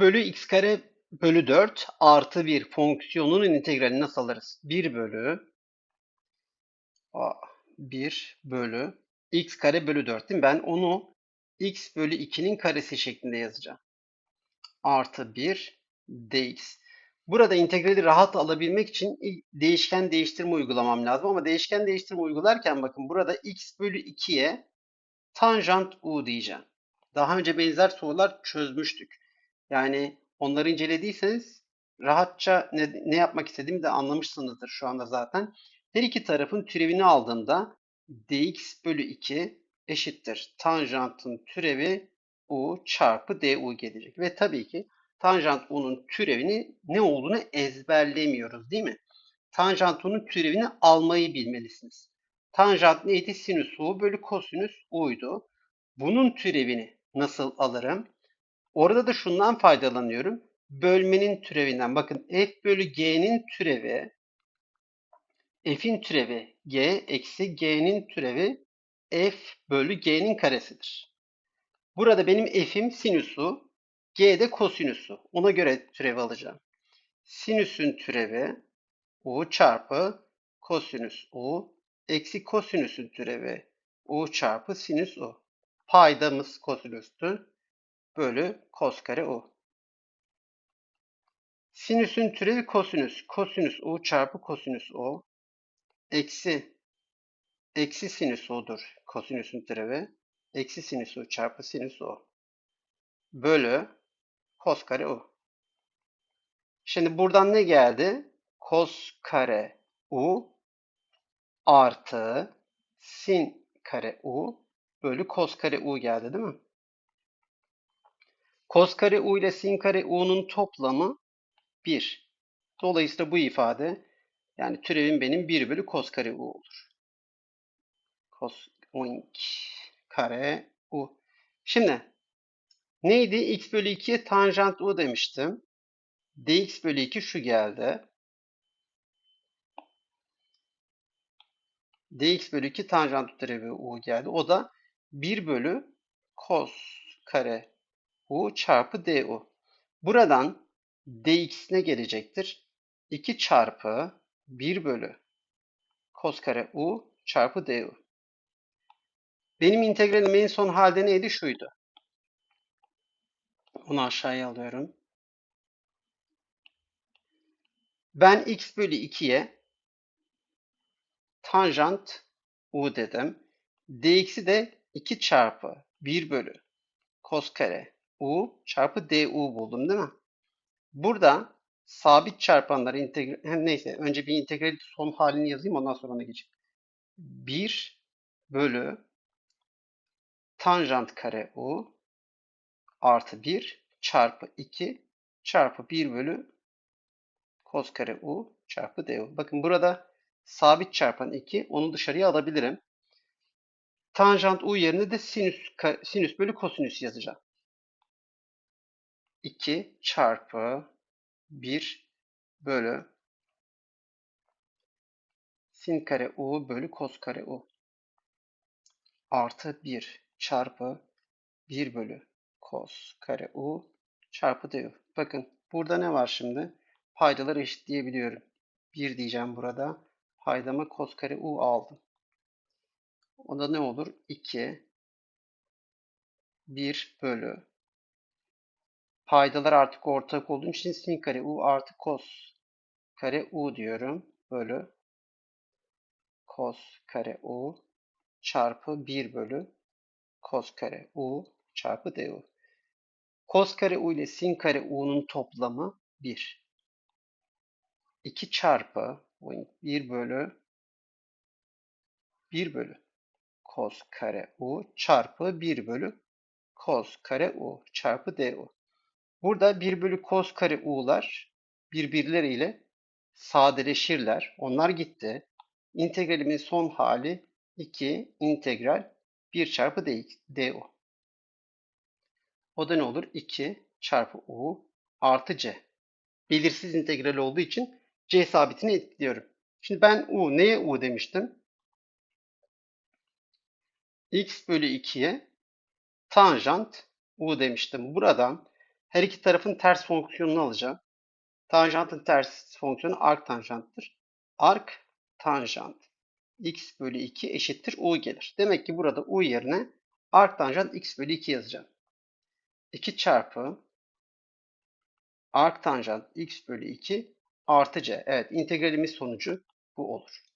bölü x kare bölü 4 artı 1 fonksiyonunun integralini nasıl alırız? 1 bölü a, 1 bölü x kare bölü 4 değil mi? Ben onu x bölü 2'nin karesi şeklinde yazacağım. Artı 1 dx. Burada integrali rahat alabilmek için değişken değiştirme uygulamam lazım. Ama değişken değiştirme uygularken bakın burada x bölü 2'ye tanjant u diyeceğim. Daha önce benzer sorular çözmüştük. Yani onları incelediyseniz rahatça ne, ne yapmak istediğimi de anlamışsınızdır şu anda zaten. Her iki tarafın türevini aldığımda dx bölü 2 eşittir. Tanjantın türevi u çarpı du gelecek. Ve tabii ki tanjant u'nun türevini ne olduğunu ezberlemiyoruz değil mi? Tanjant u'nun türevini almayı bilmelisiniz. Tanjant neydi? Sinüs u bölü kosinüs u'ydu. Bunun türevini nasıl alırım? Orada da şundan faydalanıyorum. Bölmenin türevinden. Bakın f bölü g'nin türevi f'in türevi g eksi g'nin türevi f bölü g'nin karesidir. Burada benim f'im sinüsü, g de kosinüsü. Ona göre türevi alacağım. Sinüsün türevi u çarpı kosinüs u eksi kosinüsün türevi u çarpı sinüs u. Paydamız kosinüstü bölü kos kare u. Sinüsün türevi kosinüs. Kosinüs u çarpı kosinüs u. Eksi. Eksi sinüs u'dur. Kosinüsün türevi. Eksi sinüs u çarpı sinüs u. Bölü kos kare u. Şimdi buradan ne geldi? Kos kare u artı sin kare u bölü kos kare u geldi değil mi? Kos kare u ile sin kare u'nun toplamı 1. Dolayısıyla bu ifade yani türevim benim 1 bölü kos kare u olur. Kos 12 kare u. Şimdi neydi? x bölü 2'ye tanjant u demiştim. dx bölü 2 şu geldi. dx bölü 2 tanjant türevi u geldi. O da 1 bölü kos kare u çarpı du. Buradan dx ne gelecektir? 2 çarpı 1 bölü kos kare u çarpı du. Benim integralim en son halde neydi? Şuydu. Onu aşağıya alıyorum. Ben x bölü 2'ye tanjant u dedim. dx'i de 2 çarpı 1 bölü kos kare u çarpı du buldum değil mi? Burada sabit çarpanları integre neyse önce bir integral son halini yazayım ondan sonra ona geçeyim. 1 bölü tanjant kare u artı 1 çarpı 2 çarpı 1 bölü kos kare u çarpı du. Bakın burada sabit çarpan 2 onu dışarıya alabilirim. Tanjant u yerine de sinüs, sinüs bölü kosinüs yazacağım. 2 çarpı 1 bölü sin kare u bölü kos kare u artı 1 çarpı 1 bölü kos kare u çarpı du. Bakın burada ne var şimdi? Paydaları eşitleyebiliyorum. 1 diyeceğim burada. Paydama kos kare u aldım. O da ne olur? 2 1 bölü paydalar artık ortak olduğu için sin kare u artı kos kare u diyorum. Bölü kos kare u çarpı 1 bölü kos kare u çarpı du. Kos kare u ile sin kare u'nun toplamı 1. 2 çarpı 1 bölü 1 bölü kos kare u çarpı 1 bölü kos kare u çarpı du. Burada 1 bölü kos kare u'lar birbirleriyle sadeleşirler. Onlar gitti. İntegralimin son hali 2 integral 1 çarpı du. O da ne olur? 2 çarpı u artı c. Belirsiz integral olduğu için c sabitini etkiliyorum. Şimdi ben u neye u demiştim? x bölü 2'ye tanjant u demiştim. Buradan Her iki tarafın ters fonksiyonunu alacağım. Tanjantın ters fonksiyonu arc tanjanttır. Arc tanjant x bölü 2 eşittir u gelir. Demek ki burada u yerine arc tanjant x bölü 2 yazacağım. 2 çarpı arc tanjant x bölü 2 artı c. Evet integralimiz sonucu bu olur.